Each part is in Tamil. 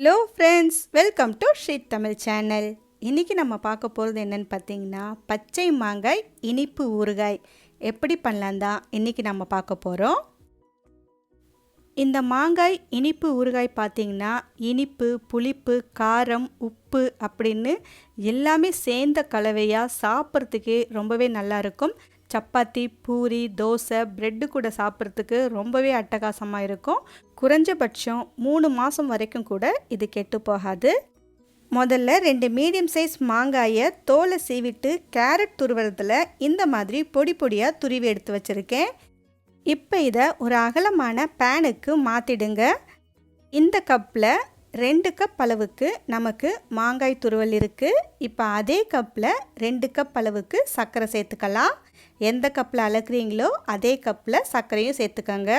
Hello friends welcome to sheet Tamil channel இன்றைக்கி நம்ம பார்க்க போகிறது என்னென்னு பார்த்தீங்கன்னா பச்சை மாங்காய் இனிப்பு ஊறுகாய். எப்படி பண்ணலாம் தான் இன்றைக்கி நம்ம பார்க்க போகிறோம் இந்த மாங்காய் இனிப்பு ஊறுகாய் பார்த்தீங்கன்னா இனிப்பு புளிப்பு காரம் உப்பு அப்படின்னு எல்லாமே சேர்ந்த கலவையாக சாப்பிட்றதுக்கே ரொம்பவே நல்லா இருக்கும். சப்பாத்தி பூரி தோசை ப்ரெட்டு கூட சாப்பிட்றதுக்கு ரொம்பவே அட்டகாசமாக இருக்கும். குறைஞ்சபட்சம் மூணு மாதம் வரைக்கும் கூட இது கெட்டு போகாது. முதல்ல ரெண்டு மீடியம் சைஸ் மாங்காயை தோலை சீவிட்டு கேரட் துருவுறதுல இந்த மாதிரி பொடி பொடியாக துருவி எடுத்து வச்சுருக்கேன். இப்போ இதை ஒரு அகலமான பேனுக்கு மாற்றிடுங்க இந்த கப்பில் ரெண்டு கப் அளவுக்கு நமக்கு மாங்காய் துருவல் இருக்குது இப்போ அதே கப்பில் ரெண்டு கப் அளவுக்கு சர்க்கரை சேர்த்துக்கலாம். எந்த கப்பில் அளக்குறீங்களோ அதே கப்பில் சர்க்கரையும் சேர்த்துக்கோங்க.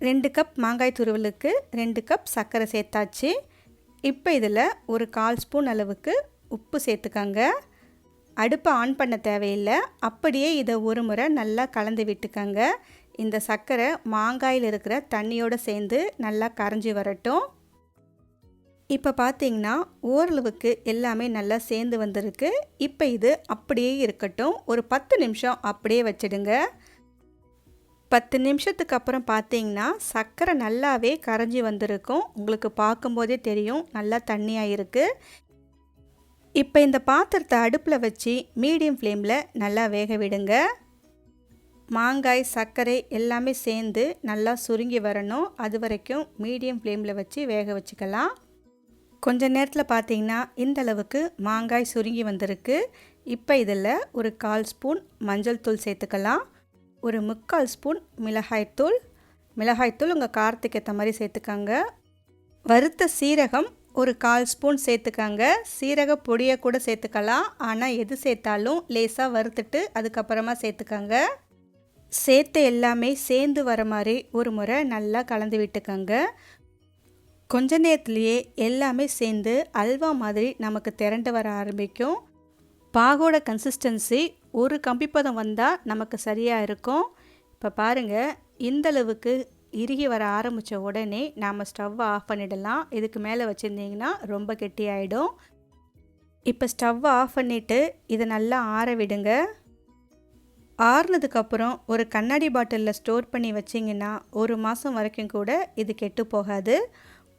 ரெண்டு கப் மாங்காய் துருவலுக்கு ரெண்டு கப் சர்க்கரை சேர்த்தாச்சு. இப்போ இதில் ஒரு கால் ஸ்பூன் அளவுக்கு உப்பு சேர்த்துக்கோங்க. அடுப்பை ஆன் பண்ண தேவையில்லை. அப்படியே இதை ஒரு முறை நல்லா கலந்து விட்டுக்கோங்க. இந்த சர்க்கரை மாங்காயில் இருக்கிற தண்ணியோடு சேர்ந்து நல்லா கரைஞ்சி வரட்டும். இப்போ பார்த்தீங்கன்னா ஓரளவுக்கு எல்லாமே நல்லா சேர்ந்து வந்திருக்கு. இப்போ இது அப்படியே இருக்கட்டும். ஒரு பத்து நிமிஷம் அப்படியே வச்சிடுங்க. பத்து நிமிஷத்துக்கு அப்புறம் பார்த்தீங்கன்னா சர்க்கரை நல்லாவே கரைஞ்சி வந்திருக்கும். உங்களுக்கு பார்க்கும்போதே தெரியும் நல்லா தண்ணியாக இருக்குது இப்போ இந்த பாத்திரத்தை அடுப்பில் வச்சு மீடியம் ஃப்ளேமில் நல்லா வேக விடுங்க. மாங்காய் சர்க்கரை எல்லாமே சேர்ந்து நல்லா சுருங்கி வரணும். அது வரைக்கும் மீடியம் ஃப்ளேமில் வச்சு வேக வச்சுக்கலாம். கொஞ்ச நேரத்தில் பார்த்தீங்கன்னா இந்த அளவுக்கு மாங்காய் சுருங்கி வந்திருக்கு. இப்போ இதில் ஒரு கால் ஸ்பூன் மஞ்சள் தூள் சேர்த்துக்கலாம். ஒரு முக்கால் ஸ்பூன் மிளகாய்த்தூள் மிளகாய்த்தூள் உங்கள் காரத்துக்கு ஏற்ற மாதிரி சேர்த்துக்கோங்க. வறுத்த சீரகம் ஒரு கால் ஸ்பூன் சேர்த்துக்கோங்க. சீரக பொடியை கூட சேர்த்துக்கலாம். ஆனால் எது சேர்த்தாலும் லேசாக வறுத்துட்டு அதுக்கப்புறமா சேர்த்துக்கோங்க. சேர்த்து எல்லாமே சேர்ந்து வர மாதிரி ஒரு முறை நல்லா கலந்து விட்டுக்கோங்க. கொஞ்ச நேரத்துலேயே எல்லாமே சேர்ந்து அல்வா மாதிரி நமக்கு திரண்டு வர ஆரம்பிக்கும். பாகோட கன்சிஸ்டன்சி ஒரு கம்பிப்பதம் வந்தால் நமக்கு சரியாக இருக்கும். இப்போ பாருங்கள் இந்தளவுக்கு இறுகி வர ஆரம்பித்த உடனே நாம் ஸ்டவ்வை ஆஃப் பண்ணிடலாம். இதுக்கு மேலே வச்சுருந்தீங்கன்னா ரொம்ப கெட்டியாயிடும். இப்போ ஸ்டவ்வை ஆஃப் பண்ணிவிட்டு இதை நல்லா ஆற விடுங்க. ஆறுனதுக்கப்புறம் ஒரு கண்ணாடி பாட்டிலில் ஸ்டோர் பண்ணி வச்சிங்கன்னா ஒரு மாதம் வரைக்கும் கூட இது கெட்டு போகாது.